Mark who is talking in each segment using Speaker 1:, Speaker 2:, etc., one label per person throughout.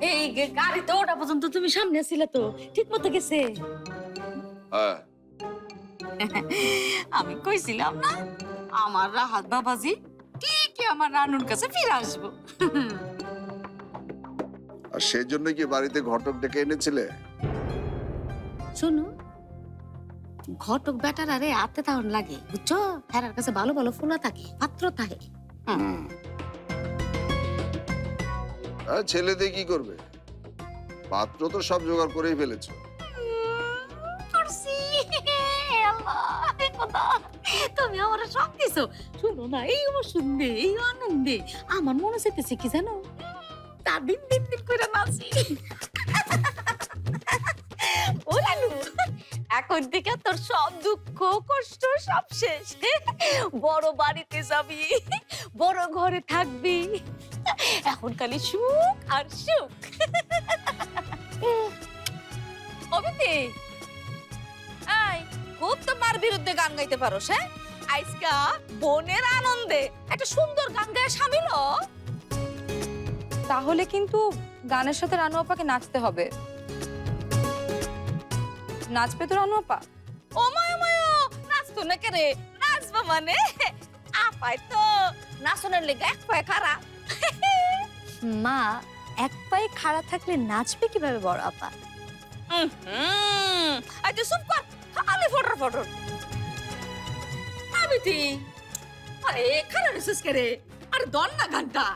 Speaker 1: এই গে- গাড়িতে ওটা পর্যন্ত তুমি সামনে ছিলে তো ঠিক মতো গেছে।
Speaker 2: হ্যাঁ।
Speaker 1: আমি কইছিলাম না আমার রাহাত বাবাজি ঠিকই আমার রানুর কাছে ফিরে আসব।
Speaker 2: আর সেই জন্য কি বাড়িতে ঘটক ডেকে এনেছিলে?
Speaker 1: শোনো ঘটক বেটার আরে আতে তাহন লাগে বুঝছ? হেরার কাছে ভালো ভালো ফুলা থাকে পাত্র থাকে।
Speaker 2: আর ছেলে দিয়ে কি করবে? পাত্র তো সব জোগাড় করেই ফেলেছো।
Speaker 1: তুমি আমার সব দিছো। শুনো না এই আমার শুনবে এই আনন্দে আমার মনে চাইতেছে কি জানো? তার দিন দিন দিন করে নাচি। ও রানু এখন থেকে তোর সব দুঃখ, কষ্ট সব শেষ। বড় বাড়িতে যাবি, বড় ঘরে থাকবি। এখন খালি সুখ আর সুখ। অবিতে আই খুব তো মার বিরুদ্ধে গান গাইতে পারোস হ্যাঁ? আইসকা বোনের আনন্দে একটা সুন্দর গান গায়ে সামিল।
Speaker 3: তাহলে কিন্তু গানের সাথে রানু আপাকে নাচতে হবে। নাচবে তো রানু আপা?
Speaker 1: ও মায়া মায়া নাচতো না কে রে? নাচবা মানে? আপাই তো নাচনের লেগে এক পায়ে খারা
Speaker 4: মা এক পায়ে খাড়া থাকলে নাচবে কীভাবে বড় আপা?
Speaker 1: হুম আই তো চুপ কর খালি ফটর ফটর। আমি তুই আরে খারা রেসিস কে রে? আরে দন না গানটা।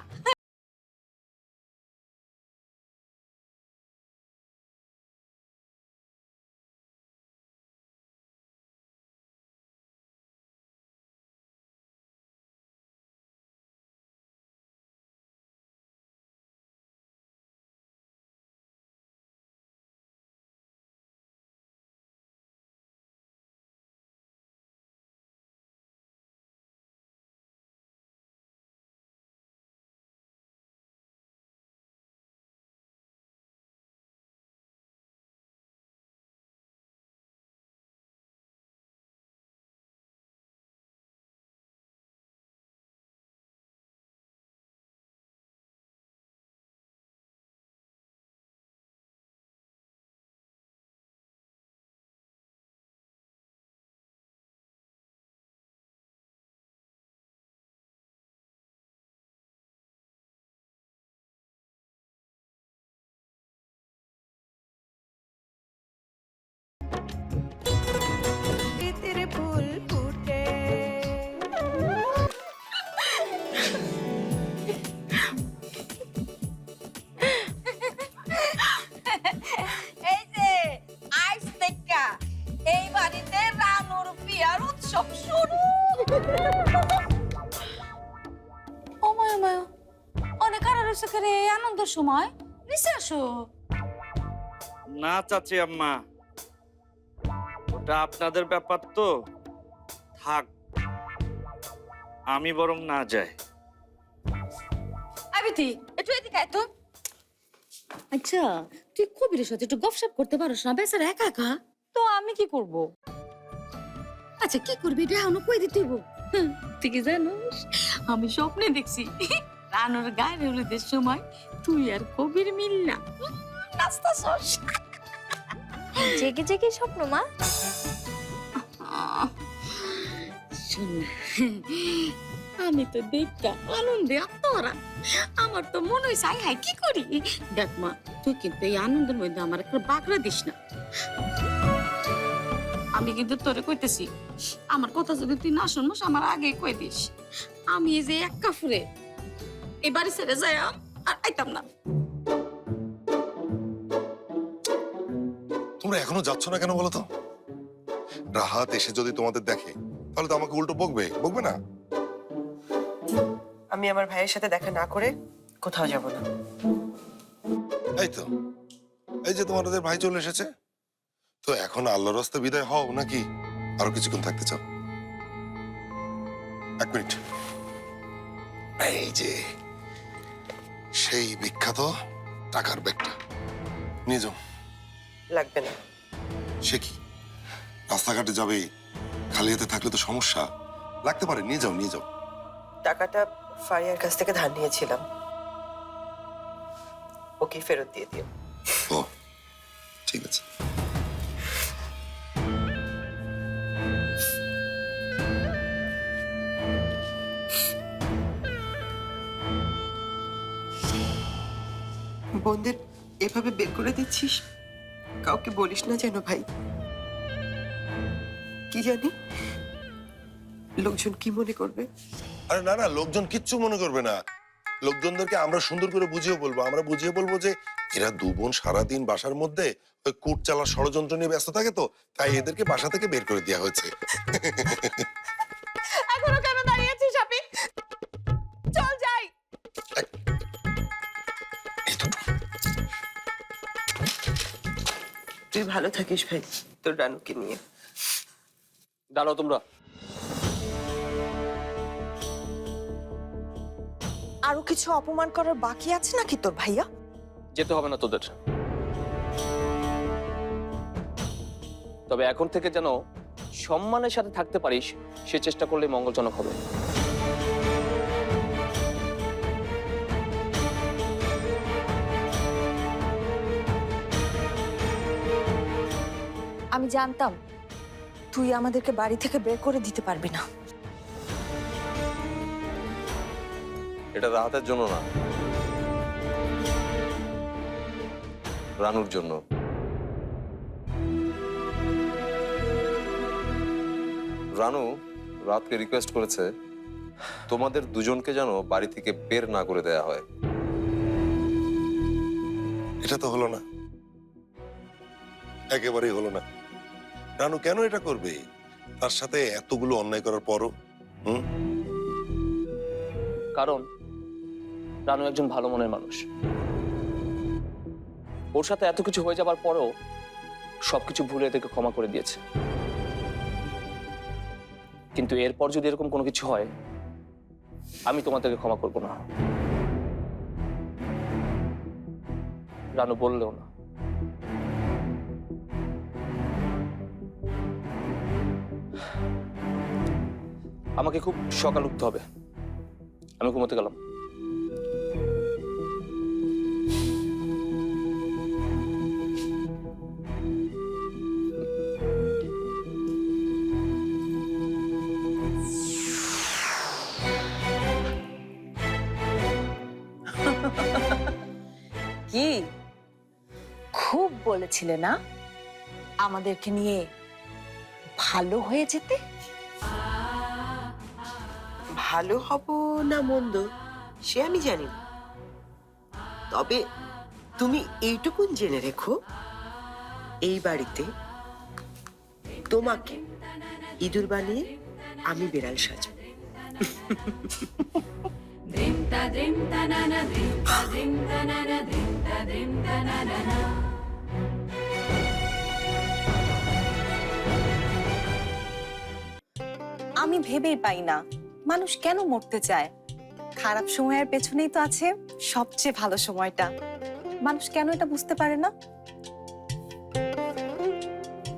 Speaker 1: সময় নিচে আসো।
Speaker 5: না চাচি আম্মা ওটা আপনাদের ব্যাপার তো। থাক আমি বরং না যাই।
Speaker 1: আবিতি একটু এদিকে আয় তো। আচ্ছা তুই কবিরের সাথে একটু গপসপ করতে পারোস না বেচারা একা একা?
Speaker 3: তো আমি কি করব?
Speaker 1: আচ্ছা কি করবি? এটা এখনও কই দিতে হইব? হুম, তুই কি জানোস? আমি স্বপ্নে দেখছি। রানুর গায়ের হলুদের সময় তুই আর কবির মিল না। নাচতাছস
Speaker 4: জেগে জেগে স্বপ্ন মা।
Speaker 1: শোন আমি তো দেখা আনন্দে আত্মহারা আমার তো মনে হয়েছে আই হাই কি করি? দেখ মা তুই কিন্তু এই আনন্দের মধ্যে আমার একটা বাগড়া দিস না। আমি কিন্তু তোরে কইতেছি আমার কথা যদি তুই না শুনবস আমার আগে কই দিস? আমি এই যে এক কাফুরে এই বাড়ি ছেড়ে যাই আর আইতাম না।
Speaker 6: তোমরা এখনও যাচ্ছ না কেন বলো তো? রাহাত এসে যদি তোমাদের দেখে তাহলে তো আমাকে উল্টো বকবে বকবে না?
Speaker 7: আমি আমার ভাইয়ের সাথে দেখা না করে কোথাও যাব না।
Speaker 6: এই তো এই যে তোমাদের ভাই চলে এসেছে। তো এখন আল্লাহর রাস্তা বিদায় হও নাকি? আরও কিছুক্ষণ থাকতে চাও। এক মিনিট। এই যে সেই বিখ্যাত টাকার ব্যাগটা। নিয়ে যাও।
Speaker 7: লাগবে না।
Speaker 6: সে কি? রাস্তাঘাটে যাবে খালি হাতে থাকলে তো সমস্যা। লাগতে পারে নিয়ে যাও নিয়ে যাও।
Speaker 7: টাকাটা ফারিয়ার কাছ থেকে ধার নিয়েছিলাম। ওকে ফেরত দিয়ে দিও।
Speaker 6: ও ঠিক আছে।
Speaker 7: বোনদের এভাবে বের করে দিচ্ছিস? কাউকে বলিস না যেন ভাই। কি জানি? লোকজন কি মনে করবে?
Speaker 6: আরে না না লোকজন কিচ্ছু মনে করবে না। লোকজনদেরকে আমরা সুন্দর করে বুঝিয়ে বলব। আমরা বুঝিয়ে বলব যে এরা দু বোন সারাদিন বাসার মধ্যে ওই কুট চালার ষড়যন্ত্র নিয়ে ব্যস্ত থাকে তো তাই এদেরকে বাসা থেকে বের করে দেওয়া হয়েছে।
Speaker 1: এখনও কেন দাঁড়িয়ে আছিস আপনি?
Speaker 7: তুই ভালো থাকিস ভাই তোর রানুকে নিয়ে।
Speaker 8: দাঁড়াও তোমরা।
Speaker 9: আরও কিছু অপমান করার বাকি আছে নাকি তোর ভাইয়া?
Speaker 8: যেতে হবে না তোদের। তবে এখন থেকে যেন সম্মানের সাথে থাকতে পারিস সে চেষ্টা করলে মঙ্গলজনক হবে।
Speaker 9: আমি জানতাম তুই আমাদেরকে বাড়ি থেকে বের করে দিতে পারবি না।
Speaker 10: এটা রাহাতের জন্য না। রানুর জন্য। রানু রাতকে রিকোয়েস্ট করেছে তোমাদের দুজনকে যেন বাড়ি থেকে বের না করে দেয়া হয়।
Speaker 6: এটা তো হলো না। একেবারেই হলো না। রানু কেন এটা করবে? তার সাথে এতগুলো অন্যায় করার পরও, হুম?
Speaker 8: কারণ, রানু একজন ভালো মনের মানুষ। ওর সাথে এত কিছু হয়ে যাবার পরেও, সবকিছু ভুলে এদেরকে ক্ষমা করে দিয়েছে। কিন্তু এরপর যদি এরকম কোনো কিছু হয়, আমি তোমাদেরকে ক্ষমা করব না। রানু বললেও না। আমাকে খুব সকাল উঠতে হবে। আমি ঘুমোতে গেলাম।
Speaker 9: কি? খুব বলেছিলে না? আমাদেরকে নিয়ে ভালো হয়ে যেতে?
Speaker 7: ভালো হব না মন্দ সে আমি জানি না। তবে তুমি এইটুকুন জেনে রেখো এই বাড়িতে তোমাকে ইঁদুর বানিয়ে আমি বিড়াল সাজবো।
Speaker 11: আমি ভেবেই পাই না মানুষ কেন মরতে চায়? খারাপ সময়ের পেছনেই তো আছে সবচেয়ে ভালো সময়টা। মানুষ কেন এটা বুঝতে পারে না?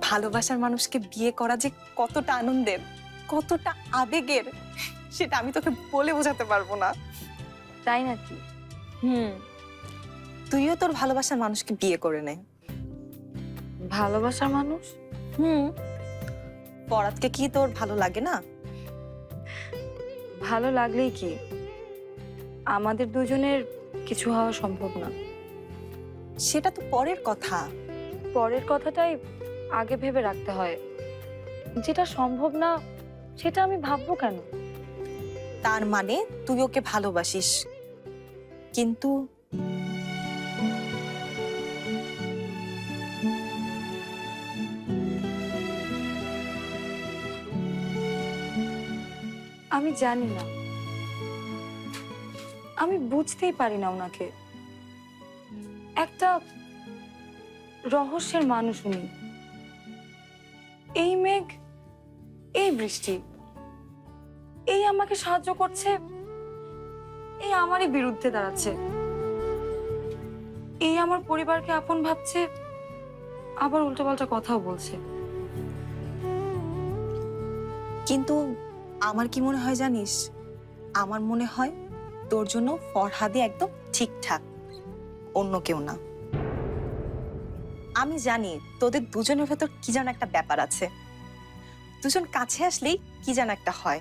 Speaker 11: ভালোবাসার মানুষকে বিয়ে করা যে কতটা আনন্দের কতটা আবেগের সেটা আমি তোকে বলে বোঝাতে পারব না।
Speaker 3: তাই নাকি?
Speaker 11: হুম। তুইও তোর ভালোবাসার মানুষকে বিয়ে করে নে।
Speaker 3: ভালোবাসার মানুষ?
Speaker 11: হুম। পরাতকে কি তোর ভালো লাগে না?
Speaker 3: ভালো লাগলেই কি? আমাদের দুজনের কিছু হওয়া সম্ভব না।
Speaker 11: সেটা তো পরের কথা।
Speaker 3: পরের কথাটাই আগে ভেবে রাখতে হয়। যেটা সম্ভব না সেটা আমি ভাববো কেন?
Speaker 11: তার মানে তুই ওকে ভালোবাসিস। কিন্তু
Speaker 3: আমি জানি না। আমি বুঝতেই পারি না ওনাকে। একটা রহস্যের মানুষ উনি। এই মেঘ, এই বৃষ্টি, এই আমাকে সাহায্য করছে, এই আমারই বিরুদ্ধে দাঁড়াচ্ছে। এই আমার পরিবারকে আপন ভাবছে, আবার উল্টোপাল্টা কথাও বলছে।
Speaker 11: কিন্তু আমার কি মনে হয় জানিস? আমার মনে হয় তোর জন্য ফরহাদি একদম ঠিকঠাক, অন্য কেউ না। আমি জানি তোদের দুজনের ভেতর কি যেন একটা ব্যাপার আছে। দুজন কাছে আসলেই কি যেন একটা হয়।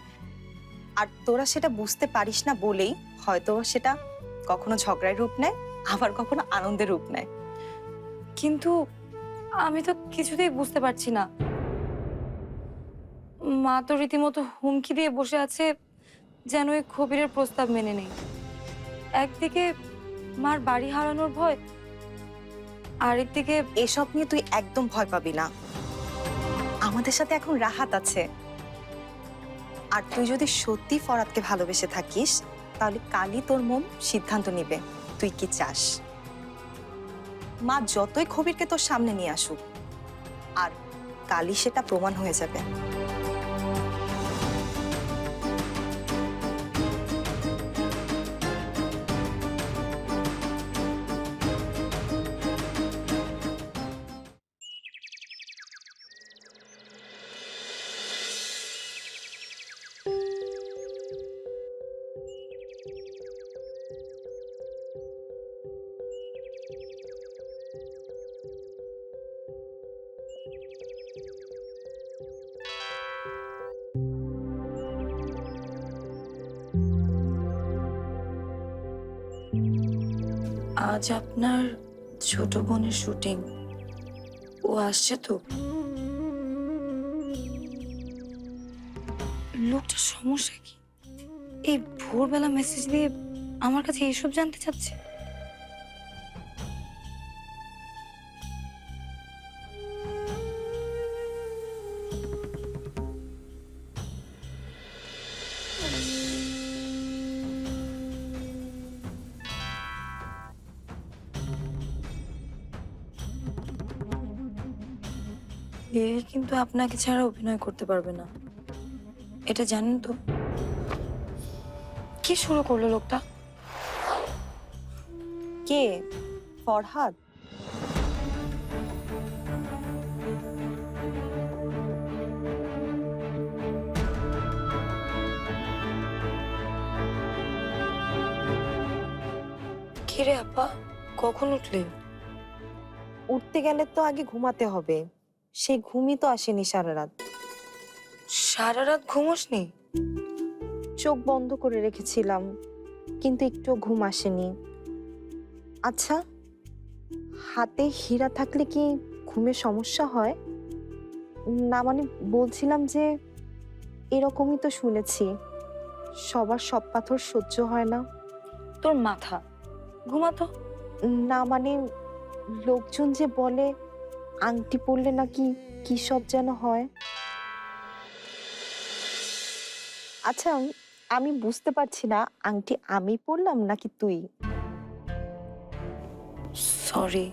Speaker 11: আর তোরা সেটা বুঝতে পারিস না বলেই হয়তো সেটা কখনো ঝগড়ার রূপ নেয়, আবার কখনো আনন্দের রূপ নেয়।
Speaker 3: কিন্তু আমি তো কিছুতেই বুঝতে পারছি না। মা তো রীতিমতো হুমকি দিয়ে বসে আছে যেন ওই খবিরের প্রস্তাব মেনে নেই। একদিকে মার বাড়ি হারানোর ভয়, আরেকদিকে
Speaker 11: এসব নিয়ে তুই একদম ভয় পাবি না। আমাদের সাথে এখন রাহাত আছে। আর তুই যদি সত্যি ফরাদকে ভালোবেসে থাকিস, তাহলে কালই তোর মন সিদ্ধান্ত নিবে। তুই কি চাস? মা যতই খবিরকে তোর সামনে নিয়ে আসুক, আর কালই সেটা প্রমাণ হয়ে যাবে।
Speaker 3: আজ আপনার ছোট বোনের শুটিং। ও আসছে তো? লোকটার সমস্যা কি? এই ভোরবেলা মেসেজ দিয়ে আমার কাছে এইসব জানতে চাচ্ছে? কিন্তু আপনাকে ছাড়া অভিনয় করতে পারবে না। এটা জানেন তো? কি শুরু করল লোকটা?
Speaker 11: কে? ফরহাদ?
Speaker 3: কিরে আপা কখন উঠলে?
Speaker 9: উঠতে গেলে তো আগে ঘুমাতে হবে। সেই ঘুমই তো আসেনি সারা রাত।
Speaker 3: সারা রাত ঘুমোসনি?
Speaker 9: চোখ বন্ধ করে রেখেছিলাম কিন্তু একটু ঘুম আসেনি। আচ্ছা হাতে হীরা থাকলে কি ঘুমের সমস্যা হয়? না মানে বলছিলাম যে এরকমই তো শুনেছি সবার সব পাথর সহ্য হয় না।
Speaker 3: তোর মাথা ঘুমাতো?
Speaker 9: না মানে লোকজন যে বলে আংটি পরলে নাকি কি সব যেন হয়? আচ্ছা আমি বুঝতে পারছি না, আংটি আমি পরলাম নাকি তুই?
Speaker 3: সরি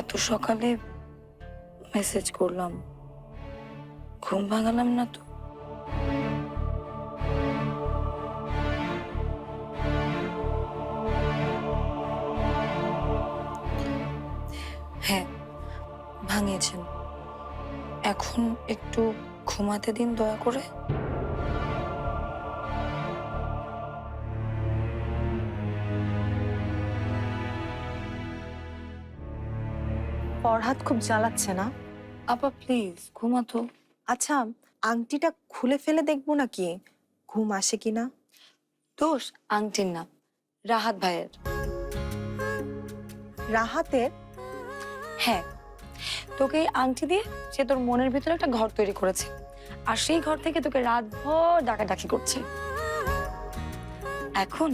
Speaker 3: এত সকালে মেসেজ করলাম। ঘুম ভাঙালাম না তো? ভাঙিয়েছেন। এখন একটু ঘুমাতে দিন দয়া করে।
Speaker 9: ফরহাদ খুব জ্বালাচ্ছে না?
Speaker 3: আপা প্লিজ ঘুমাতো।
Speaker 9: আচ্ছা আংটিটা খুলে ফেলে দেখব নাকি? ঘুম আসে কিনা?
Speaker 3: দোষ আংটির না রাহাত ভাইয়ের।
Speaker 9: রাহাতের?
Speaker 3: হ্যাঁ তোকে এই আংটি দিয়ে সে তোর মনের ভিতরে একটা ঘর তৈরি করেছে। আর সেই ঘর থেকে তোকে রাতভর ডাকাডাকি করছে। এখন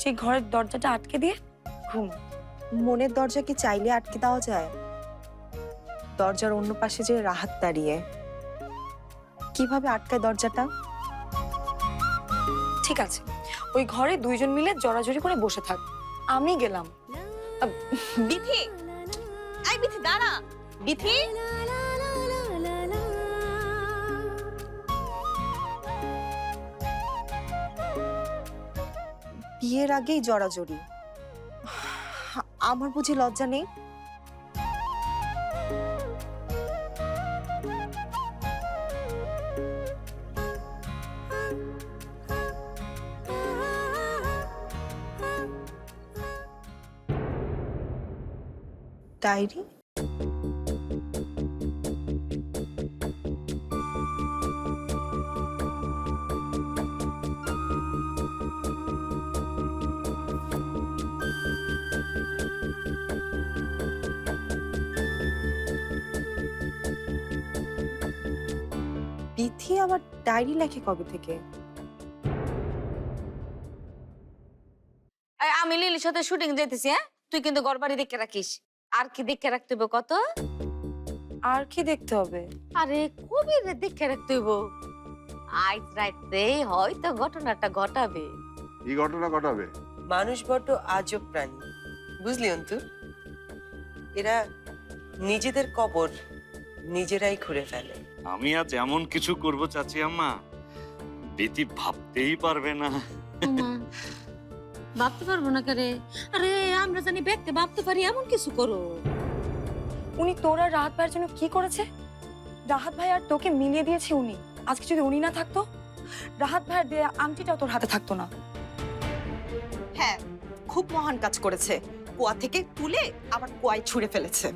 Speaker 3: সেই ঘরের দরজাটা আটকে দিয়ে ঘুম।
Speaker 9: মনের দরজা কি চাইলে আটকে দেওয়া যায়? দরজার অন্য পাশে যে রাহাত দাঁড়িয়ে। কীভাবে আটকায় দরজাটা?
Speaker 3: ঠিক আছে ওই ঘরে দুইজন মিলে জড়াজড়ি করে বসে থাক। আমি গেলাম।
Speaker 11: বিথি! আই বিথি দাঁড়া। বিথি?
Speaker 9: বিয়ের আগেই জড়াজড়ি। আমার বুঝি লজ্জা নেই? ডায়েরি? বিথি আবার ডায়েরি লেখে কবে থেকে?
Speaker 1: এই, আমি লিলির সাথে শুটিং যেতেছি হ্যাঁ? তুই কিন্তু গড়বাড়ি দেখে রাখিস। আর কি দেখে রাখতে হইব কত?
Speaker 3: আর কি দেখতে হবে?
Speaker 1: আরে কবির দেখে রাখতে হইব? আজ রাইতে হয়তো ঘটনাটা ঘটাবে।
Speaker 2: কি ঘটনা ঘটাবে?
Speaker 7: মানুষ বড্ড আজব প্রাণী। বুঝলি অন্তু? এরা নিজেদের কবর নিজেরাই খুঁড়ে ফেলে।
Speaker 5: আমি আজ এমন কিছু করব চাচি আম্মা বেতি ভাবতেই পারবে না।
Speaker 1: ভাবতে পারব না কারে? আরে আমরা জানি ব্যক্তি ভাবতে পারি এমন কিছু করো।
Speaker 3: উনি তোর আর রাহাত ভাইয়ের জন্য কি করেছে? রাহাত ভাই আর তোকে মিলিয়ে দিয়েছে উনি। আজকে যদি উনি না থাকতো রাহাত ভাইয়ের দেয়া আংটিটাও তোর হাতে থাকতো না।
Speaker 11: হ্যাঁ খুব মহান কাজ করেছে। কুয়া থেকে তুলে আবার কুয়ায় ছুঁড়ে ফেলেছে।